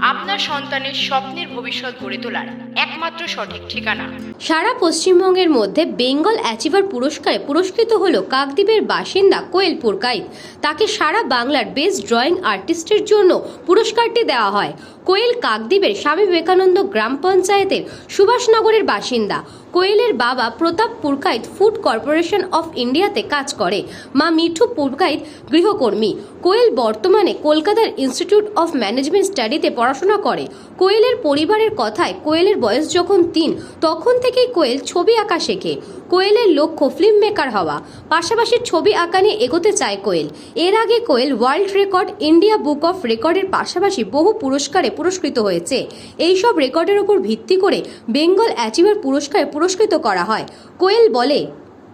আপনার সন্তানের স্বপ্নের ভবিষ্যৎ গড়ে তোলার একমাত্র সঠিক ঠিকানা। সারা পশ্চিমবঙ্গের মধ্যে বেঙ্গল অ্যাচিভার পুরস্কারে পুরস্কৃত হল কাকদ্বীপের বাসিন্দা কোয়েল পুরকাইত তাকে সারা বাংলার বেস্ট ড্রয়িং আর্টিস্টের জন্য পুরস্কারটি দেওয়া হয়। কোয়েল কাকদ্বীপের স্বামী বিবেকানন্দ গ্রাম পঞ্চায়েতের সুভাষনগরের বাসিন্দা। কোয়েলের বাবা Pratap Purkait food corporation of ইন্ডিয়াতে কাজ করে। মা মিঠু পুরকাইত গৃহকর্মী। কোয়েল বর্তমানে কলকাতার ইনস্টিটিউট অফ ম্যানেজমেন্ট স্টাডিতে পড়াশোনা করে। কোয়েলের পরিবারের কথায় কোয়েলের বয়স যখন তিন, তখন থেকেই কোয়েল ছবি আঁকা শেখে। কোয়েলের লক্ষ্য ফিল্ম মেকার হওয়া। পাশাপাশি ছবি আঁকা নিয়ে এগোতে চায় কোয়েল। এর আগে Koyel world record, India book of রেকর্ডের পাশাপাশি বহু পুরস্কারে পুরস্কৃত হয়েছে। এইসব রেকর্ডের উপর ভিত্তি করে বেঙ্গল অ্যাচিভার পুরস্কারে পুরস্কৃত করা হয়। কোয়েল বলে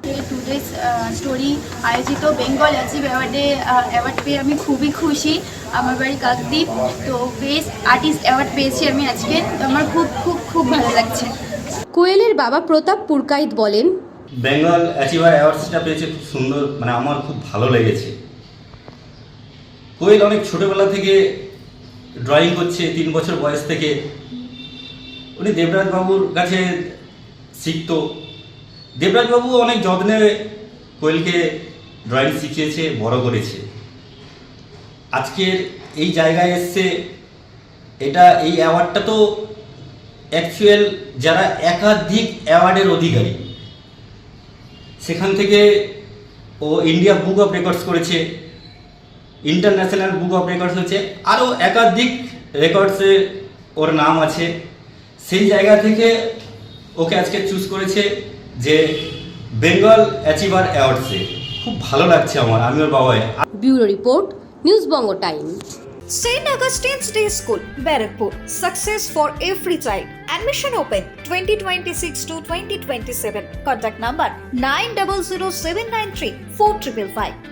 টুডেস স্টোরি uh, আয়োজিত বেঙ্গল অ্যাচিভ অ্যাওয়ার্ডে অ্যাওয়ার্ড পেয়ে আমি খুবই খুশি। আমার বাড়ি কাকদ্বীপ তো বেস্ট আর্টিস্ট অ্যাওয়ার্ড পেয়েছি আমি আজকে। আমার খুব খুব খুব ভালো লাগছে। কোয়েলের বাবা প্রতাপ পুরকাইত বলেন বেঙ্গল অ্যাচিভার অ্যাওয়ার্ডসটা পেয়েছে খুব সুন্দর মানে আমার খুব ভালো লেগেছে। কোয়েল অনেক ছোটবেলা থেকে ড্রয়িং করছে তিন বছর বয়স থেকে। উনি দেবরাজ বাবুর কাছে শিখতো। দেবরাজ বাবু অনেক যত্নে কোয়েলকে ড্রয়িং শিখিয়েছে, বড় করেছে। আজকের এই জায়গায় এসছে, এটা এই অ্যাওয়ার্ডটা তো অ্যাকচুয়াল যারা একাধিক অ্যাওয়ার্ডের অধিকারী, সেখান থেকে ও ইন্ডিয়া বুক অফ রেকর্ডস করেছে ইন্টারন্যাশনাল বুক অফ রেকর্ডস হচ্ছে আরও একাধিক রেকর্ডসে ওর নাম আছে। সেই জায়গা থেকে ওকে আজকে চুজ করেছে যে বেঙ্গল অ্যাচিভার অ্যাওয়ার্ডসে খুব ভালো লাগছে আমার আমি ওর বাবাই bureau report news Banga time St. Augustine's Day School, Barrackpur. Success for every child. Admission open 2026 to 2027. Contact number 900793 4555.